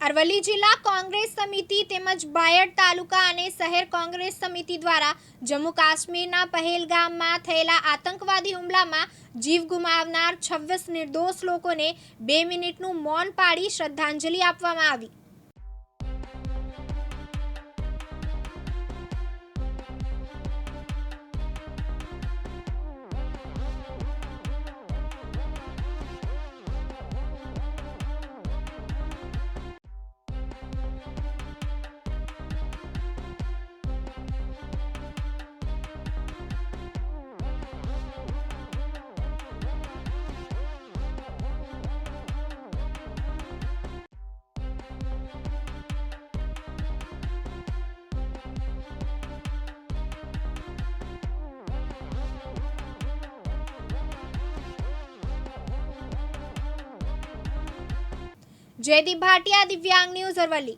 અરવલ્લી જિલ્લા કોંગ્રેસ સમિતિ તેમજ બાયડ તાલુકા અને શહેર કોંગ્રેસ સમિતિ દ્વારા જમ્મુ કાશ્મીરના પહેલગામમાં થયેલા આતંકવાદી હુમલામાં જીવ ગુમાવનાર છવ્વીસ નિર્દોષ લોકોને બે મિનિટનું મૌન પાડી શ્રદ્ધાંજલિ આપવામાં આવી. જયદીપ ભાટિયા દિવ્યાંગ ન્યૂઝ અરવલ્લી